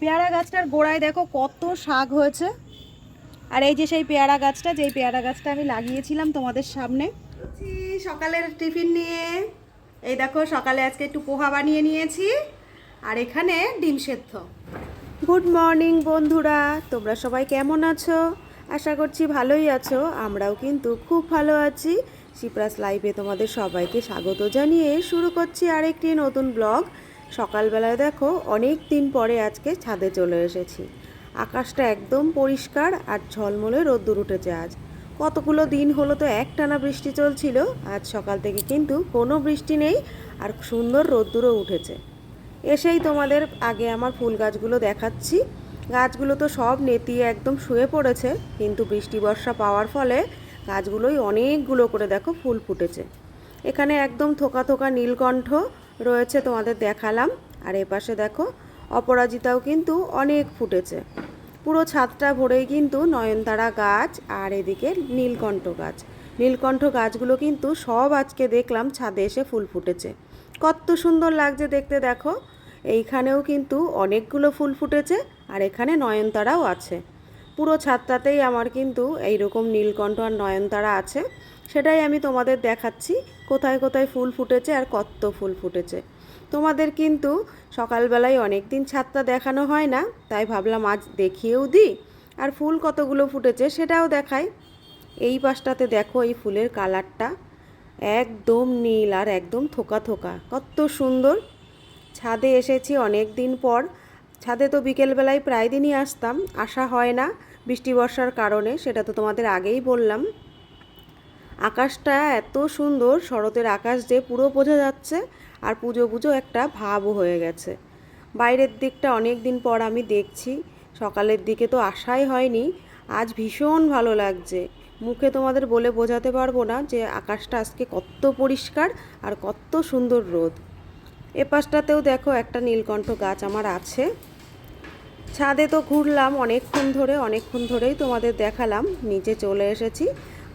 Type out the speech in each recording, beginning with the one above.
পেয়ারা গাছটার গোড়ায় দেখো কত শাক হয়েছে। আর এই যে সেই পেয়ারা গাছটা যেই পেয়ারা গাছটা আমি লাগিয়েছিলাম তোমাদের সামনে। সকালের টিফিন নিয়ে। এই দেখো সকালে আজকে একটু পোহা বানিয়ে নিয়েছি। আর এখানে ডিম সেদ্ধ। গুড মর্নিং বন্ধুরা। তোমরা সবাই কেমন আছো? আশা করছি ভালোই আছো। আমরাও কিন্তু খুব ভালো আছি। সিপ্রাস লাইভে তোমাদের সবাইকে স্বাগত জানিয়ে শুরু করছি আরেকটি নতুন ব্লগ সকালবেলায় দেখো, অনেক দিন পরে আজকে ছাদে চলে এসেছি। আকাশটা একদম পরিষ্কার আর ঝলমলে রোদ্দুর উঠেছে আজ। কতগুলো দিন হলো তো একটানা বৃষ্টি চলছিল, আজ সকাল থেকে কিন্তু কোনো বৃষ্টি নেই আর সুন্দর রোদ্দুরও উঠেছে। এসেই তোমাদের আগে আমার ফুল গাছগুলো দেখাচ্ছি। গাছগুলো তো সব নেতিয়ে একদম শুয়ে পড়েছে, কিন্তু বৃষ্টি বর্ষা পাওয়ার ফলে গাছগুলোই অনেকগুলো করে দেখো ফুল ফুটেছে। এখানে একদম থোকা থোকা নীলকণ্ঠ রয়েছে, তোমাদের দেখালাম। আর এপাশে দেখো, অপরাজিতাও কিন্তু অনেক ফুটেছে। পুরো ছাদটা ভরেই কিন্তু নয়নতারা গাছ আর এদিকে নীলকণ্ঠ গাছ। নীলকণ্ঠ গাছগুলো কিন্তু সব আজকে দেখলাম ছাদে এসে ফুল ফুটেছে। কত সুন্দর লাগছে দেখতে দেখো। এইখানেও কিন্তু অনেকগুলো ফুল ফুটেছে আর এখানে নয়নতারাও আছে। পুরো ছাদটাতেই আমার কিন্তু এইরকম নীলকণ্ঠ আর নয়নতারা আছে। সেটাই আমি তোমাদের দেখাচ্ছি, কোথায় কোথায় ফুল ফুটেছে আর কত ফুল ফুটেছে। তোমাদের কিন্তু সকালবেলায় অনেক দিন ছাদটা দেখানো হয় না, তাই ভাবলাম আজ দেখিয়েও দিই। আর ফুল কতগুলো ফুটেছে সেটাও দেখাই। এই পাশটাতে দেখো এই ফুলের কালারটা একদম নীল আর একদম থোকা থোকা, কত সুন্দর। ছাদে এসেছি অনেক দিন পর, ছাদে তো বিকেলবেলায় প্রায় দিনই আসতাম, আসা হয় না বৃষ্টি বর্ষার কারণে, সেটা তো তোমাদের আগেই বললাম। আকাশটা এত সুন্দর, শরতের আকাশ যে পুরো বোঝা যাচ্ছে আর পুজো পুজো একটা ভাবও হয়ে গেছে। বাইরের দিকটা অনেক দিন পর আমি দেখছি, সকালের দিকে তো আশাই হয়নি, আজ ভীষণ ভালো লাগছে। মুখে তোমাদের বলে বোঝাতে পারব না যে আকাশটা আজকে কত পরিষ্কার আর কত সুন্দর রোদ। এ পাশটাতেও দেখো একটা নীলকণ্ঠ গাছ আমার আছে। ছাদে তো ঘুরলাম অনেকক্ষণ ধরে, অনেকক্ষণ ধরেই তোমাদের দেখালাম, নিচে চলে এসেছি।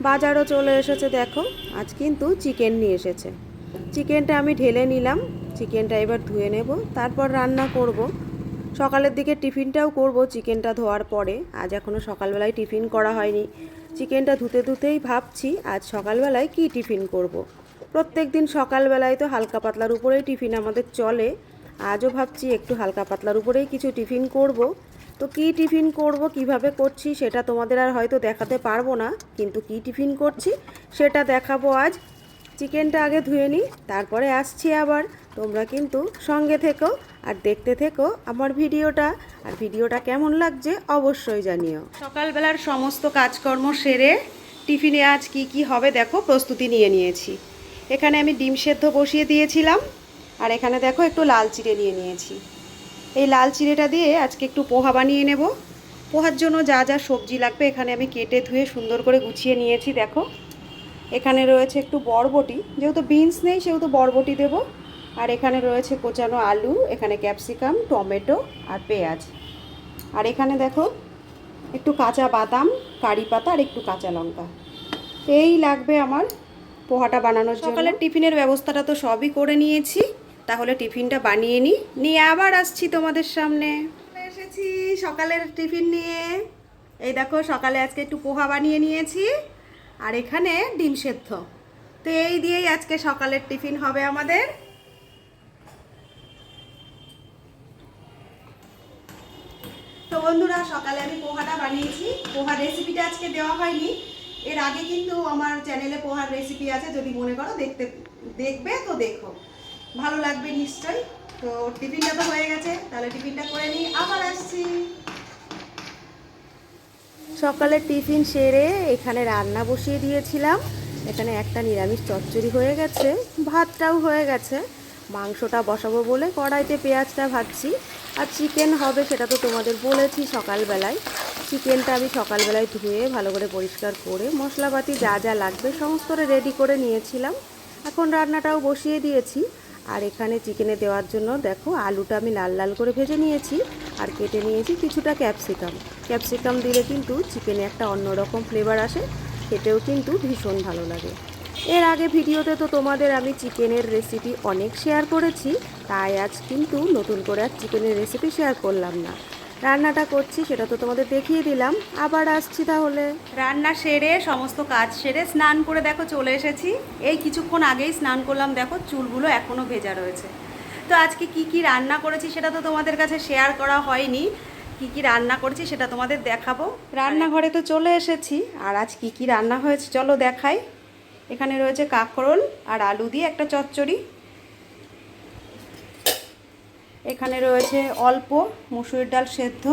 বাজারও চলে এসেছে, দেখো। আজ কিন্তু চিকেন নিয়ে এসেছে। চিকেনটা আমি ঢেলে নিলাম, চিকেনটা এবার ধুয়ে নেব, তারপর রান্না করব। সকালের দিকে টিফিনটাও করব চিকেনটা ধোয়ার পরে, আজ এখনও সকালবেলায় টিফিন করা হয়নি। চিকেনটা ধুতে ধুতেই ভাবছি আজ সকালবেলায় কি টিফিন করব। প্রত্যেক দিন সকালবেলায় তো হালকা পাতলার উপরেই টিফিন আমাদের চলে, আজও ভাবছি একটু হালকা পাতলার উপরেই কিছু টিফিন করব। তো কি টিফিন করব, কীভাবে করছি সেটা তোমাদের আর হয়তো দেখাতে পারব না, কিন্তু কি টিফিন করছি সেটা দেখাবো আজ। চিকেনটা আগে ধুয়ে নিই, তারপরে আসছি আবার। তোমরা কিন্তু সঙ্গে থেকো আর দেখতে থেকো আমার ভিডিওটা। আর ভিডিওটা কেমন লাগছে অবশ্যই জানিও। সকালবেলার সমস্ত কাজকর্ম সেরে টিফিনে আজ কি কি হবে দেখো, প্রস্তুতি নিয়ে নিয়েছি। এখানে আমি ডিম সেদ্ধ বসিয়ে দিয়েছিলাম, আর এখানে দেখো একটু লাল চিড়ে নিয়ে নিয়েছি। এই লাল চিড়েটা দিয়ে আজকে একটু পোহা বানিয়ে নেব। পোহার জন্য যা যা সবজি লাগবে এখানে আমি কেটে ধুয়ে সুন্দর করে গুছিয়ে নিয়েছি, দেখো। এখানে রয়েছে একটু বরবটি, যেহেতু বিনস নেই সেহেতু বরবটি দেব। আর এখানে রয়েছে কোচানো আলু, এখানে ক্যাপসিকাম, টমেটো আর পেঁয়াজ। আর এখানে দেখো, একটু কাঁচা বাদাম, কারি পাতা আর একটু কাঁচা লঙ্কা। এই লাগবে আমার পোহাটা বানানোর সকালের টিফিনের ব্যবস্থাটা তো সবই করে নিয়েছি। তাহলে টিফিনটা বানিয়ে নিই নিয়ে আবার আসছি তোমাদের সামনে। এসেছি সকালের টিফিন নিয়ে। এই দেখো, সকালে আজকে একটু পোহা বানিয়ে নিয়েছি। আর এখানে ডিম সেদ্ধ। তো এই দিয়েই আজকে সকালের টিফিন হবে আমাদের। তো বন্ধুরা, সকালে আমি পোহাটা বানিয়েছি। পোহার রেসিপিটা আজকে দেওয়া হয়নি। এর আগে কিন্তু আমার চ্যানেলে পোহার রেসিপি আছে, যদি মনে করো দেখতে দেখবে তো দেখো। ভালো লাগবে নিশ্চয়ই। তো টিফিনটা তো হয়ে গেছে, তাহলে টিফিনটা করে নিই। আবার আসছি। সকালে টিফিন সেরে এখানে রান্না বসিয়ে দিয়েছিলাম। এখানে একটা নিরামিষ চচ্চড়ি হয়ে গেছে, ভাতটাও হয়ে গেছে। মাংসটা বসাবো বলে কড়াইতে পেঁয়াজটা ভাজছি। আর চিকেন হবে সেটা তো তোমাদের বলেছি সকালবেলায়। চিকেনটা আমি সকালবেলায় ধুয়ে ভালো করে পরিষ্কার করে মশলাপাতি যা যা লাগবে সমস্তটা রেডি করে নিয়েছিলাম। এখন রান্নাটাও বসিয়ে দিয়েছি। আর এখানে চিকেনে দেওয়ার জন্য দেখো আলুটা আমি লাল লাল করে ভেজে নিয়েছি আর কেটে নিয়েছি কিছুটা ক্যাপসিকাম ক্যাপসিকাম দিলে কিন্তু চিকেনে একটা অন্যরকম ফ্লেভার আসে, খেতেও কিন্তু ভীষণ ভালো লাগে। এর আগে ভিডিওতে তো তোমাদের আমি চিকেনের রেসিপি অনেক শেয়ার করেছি, তাই আজ কিন্তু নতুন করে আর চিকেনের রেসিপি শেয়ার করলাম না। রান্নাটা করছি, সেটা তো তোমাদের দেখিয়ে দিলাম। আবার আসছি তাহলে। রান্না সেরে, সমস্ত কাজ সেরে, স্নান করে দেখো চলে এসেছি। এই কিছুক্ষণ আগেই স্নান করলাম, দেখো চুলগুলো এখনও ভেজা রয়েছে। তো আজকে কি কি রান্না করেছি সেটা তো তোমাদের কাছে শেয়ার করা হয়নি। কি কি রান্না করেছি সেটা তোমাদের দেখাবো। রান্নাঘরে তো চলে এসেছি, আর আজ কি কি রান্না হয়েছে চলো দেখাই। এখানে রয়েছে কাঁকরোল আর আলু দিয়ে একটা চচ্চড়ি। এখানে রয়েছে অল্প মুসুরির ডাল সেদ্ধ।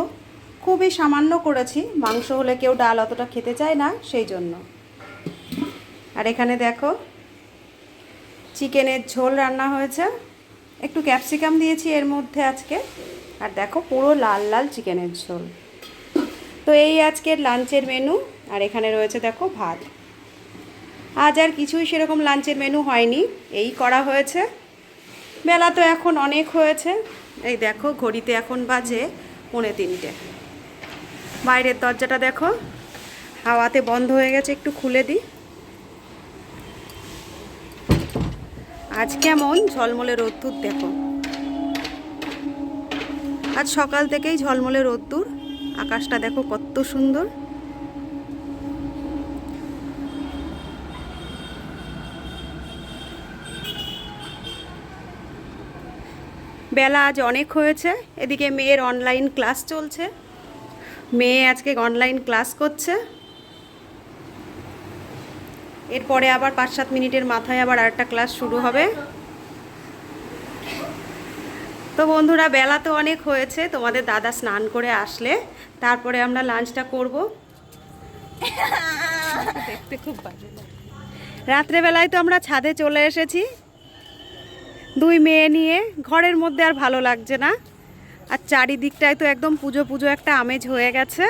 খুবই সামান্য করেছি, মাংস হলে কেউ ডাল অতটা খেতে চায় না, সেই জন্য। আর এখানে দেখো, চিকেনের ঝোল রান্না হয়েছে। একটু ক্যাপসিকাম দিয়েছি এর মধ্যে আজকে। আর দেখো, পুরো লাল লাল চিকেনের ঝোল। তো এই আজকের লাঞ্চের মেনু, আর এখানে রয়েছে দেখো ভাত। আজ আর কিছুই সেরকম লাঞ্চের মেনু হয়নি, এই করা হয়েছে। বেলা তো এখন অনেক হয়েছে এই দেখো, ঘড়িতে এখন বাজে পৌনে তিনটে। বাইরের দরজাটা দেখো, হাওয়াতে বন্ধ হয়ে গেছে, একটু খুলে দিই। আজ কেমন ঝলমলে রোদ্দুর দেখো। আজ সকাল থেকেই ঝলমলে রোদ্দুর, আকাশটা দেখো কত সুন্দর। বেলা আজ অনেক হয়েছে। এদিকে মেয়ের অনলাইন ক্লাস চলছে। মেয়ে আজকে অনলাইন ক্লাস করছে। এরপরে আবার পাঁচ সাত মিনিটের মাথায় আবার আরেকটা ক্লাস শুরু হবে। তো বন্ধুরা বেলা তো অনেক হয়েছে। তোমাদের দাদা স্নান করে আসলে। তারপরে আমরা লাঞ্চটা করব। দেখতে খুব রাত্রেবেলায় তো আমরা ছাদে চলে এসেছি। দুই মেয়ে নিয়ে ঘরের মধ্যে আর ভালো লাগছে না। আর চারিদিকটায় তো একদম পুজো পুজো একটা আমেজ হয়ে গেছে।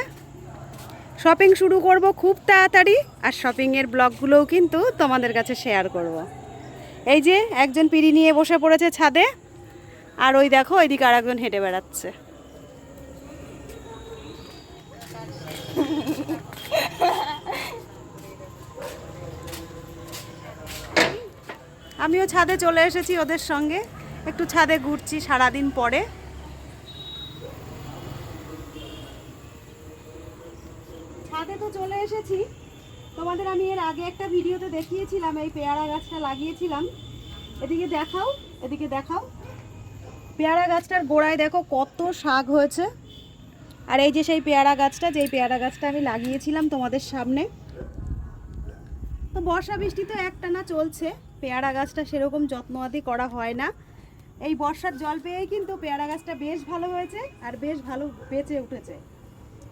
শপিং শুরু করব খুব তাড়াতাড়ি আর শপিংয়ের ব্লগগুলোও কিন্তু তোমাদের কাছে শেয়ার করব। এই যে একজন পিড়ি নিয়ে বসে পড়েছে ছাদে আর ওই দেখো ওইদিকে আর একজন হেঁটে বেড়াচ্ছে। আমিও ছাদে চলে এসেছি ওদের সঙ্গে। একটু ছাদে ঘুরছি সারাদিন পরে। ছাদে তো চলে এসেছি। তোমাদের আমি এর আগে একটা ভিডিওতে দেখিয়েছিলাম, এই পেয়ারা গাছটা লাগিয়েছিলাম। এদিকে দেখাও এদিকে দেখাও। পেয়ারা গাছটার গোড়ায় দেখো কত শাক হয়েছে। আর এই যে সেই পেয়ারা গাছটা, যেই পেয়ারা গাছটা আমি লাগিয়েছিলাম তোমাদের সামনে। তো বর্ষা বৃষ্টি তো একটানা চলছে। পেয়ারা গাছটা সেরকম যত্ন আদি করা হয় না। এই বর্ষার জল পেয়েই কিন্তু পেয়ারা গাছটা বেশ ভালো হয়েছে আর বেশ ভালো বেঁচে উঠেছে।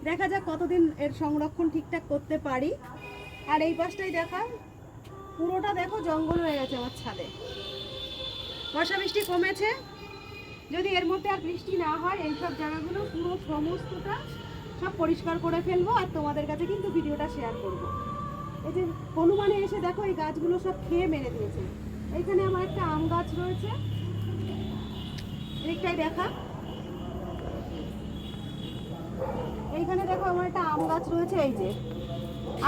দেখা যাক কতদিন এর সংরক্ষণ ঠিকঠাক করতে পারি। আর এই পাশটাই দেখা পুরোটা দেখো জঙ্গল হয়ে গেছে আমার ছাদে। বর্ষা বৃষ্টি কমেছে। যদি এর মধ্যে আর বৃষ্টি না হয় এইসব জায়গাগুলো পুরো সমস্তটা সব পরিষ্কার করে ফেলব আর তোমাদের কাছে কিন্তু ভিডিওটা শেয়ার করব। এই যে হনুমানে এসে দেখো এই গাছগুলো সব খেয়ে মেরে দিয়েছে। এইখানে আমার একটা আম গাছ রয়েছে। দিকটাই দেখা। এইখানে দেখো আমার একটা আম গাছ রয়েছে, এই যে।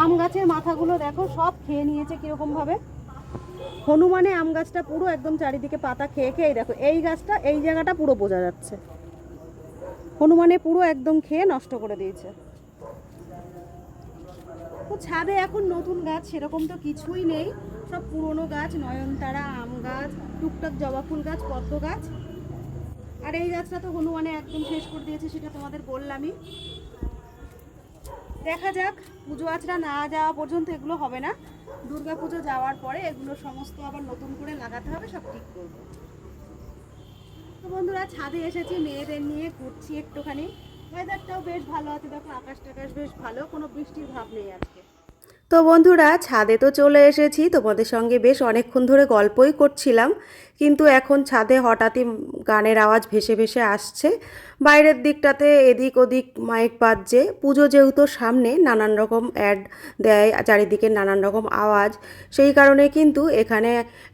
আম গাছের মাথাগুলো দেখো, সব খেয়ে নিয়েছে কীরকম ভাবে। হনুমানে আম গাছটা পুরো একদম চারিদিকে পাতা খেয়ে খেয়ে দেখো, এই গাছটা এই জায়গাটা পুরো বোঝা যাচ্ছে। হনুমানে পুরো একদম খেয়ে নষ্ট করে দিয়েছে। তো ছাদে এখন নতুন গাছ, সেরকম তো কিছুই নেই। সব পুরনো গাছ, নয়নতারা, আম গাছ, টুকটাক জবা ফুল গাছ, পদ্ম গাছ। আর এই গাছটা তো হনুমানে একদম শেষ করে দিয়েছে, সেটা তোমাদের বললামই। দেখা যাক, পুজো আচরা না যাওয়া পর্যন্ত এগুলো হবে না। দুর্গা পুজো যাওয়ার পরে এগুলো সমস্ত আবার নতুন করে লাগাতে হবে, সব ঠিক করব। তো বন্ধুরা, ছাদে এসেছি, মেয়েদের নিয়ে ঘুরছি একটুখানি। ওয়েদারটাও বেশ ভালো আছে। দেখো আকাশ টাকাশ বেশ ভালো, কোনো বৃষ্টির ভাব নেই আজকে। তো বন্ধুরা, ছাদে তো চলে এসেছি। তোমাদের সঙ্গে বেশ অনেকক্ষণ ধরে গল্পই করছিলাম। কিন্তু এখন ছাদে হঠাৎই গানের আওয়াজ ভেসে ভেসে আসছে। বাইরের দিকটাতে এদিক ওদিক মাইক বাজছে। পুজো যেহেতু সামনে, নানান রকম অ্যাড দেয়, চারিদিকে নানান রকম আওয়াজ। সেই কারণে কিন্তু এখানে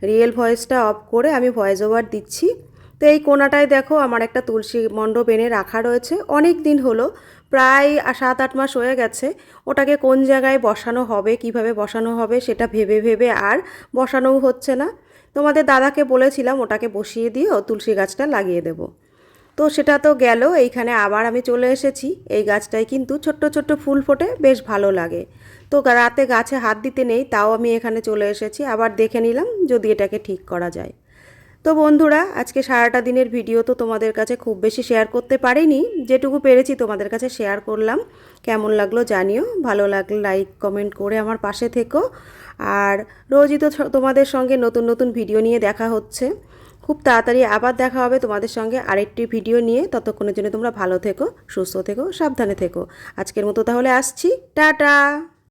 রিয়েল ভয়েসটা অফ করে আমি ভয়েস ওভার দিচ্ছি। তো এই কোনাটায় দেখো আমার একটা তুলসী মণ্ডপ এনে রাখা রয়েছে। অনেক দিন হলো, প্রায় সাত আট মাস হয়ে গেছে। ওটাকে কোন জায়গায় বসানো হবে, কীভাবে বসানো হবে সেটা ভেবে ভেবে আর বসানোও হচ্ছে না। তোমাদের দাদাকে বলেছিলাম ওটাকে বসিয়ে দিও তুলসী গাছটা লাগিয়ে দেব। তো সেটা তো গেল, এইখানে আবার আমি চলে এসেছি। এই গাছটায় কিন্তু ছোট্ট ছোট্ট ফুল ফোটে, বেশ ভালো লাগে। তো রাতে গাছে হাত দিতে নেই, তাও আমি এখানে চলে এসেছি। আবার দেখে নিলাম যদি এটাকে ঠিক করা যায়। তো বন্ধুরা, আজকে সারাটা দিনের ভিডিও তো তোমাদের কাছে খুব বেশি শেয়ার করতে পারিনি। যেটুকু পেরেছি তোমাদের কাছে শেয়ার করলাম। কেমন লাগল জানিও। ভালো লাগলে লাইক কমেন্ট করে আমার পাশে থেকো। আর রোজই তো তোমাদের সঙ্গে নতুন নতুন ভিডিও নিয়ে দেখা হচ্ছে। খুব তাড়াতাড়ি আবার দেখা হবে তোমাদের সঙ্গে আরেকটি ভিডিও নিয়ে। ততক্ষণের জন্য তোমরা ভালো থেকো, সুস্থ থেকো, সাবধানে থেকো। আজকের মতো তাহলে আসছি। টাটা!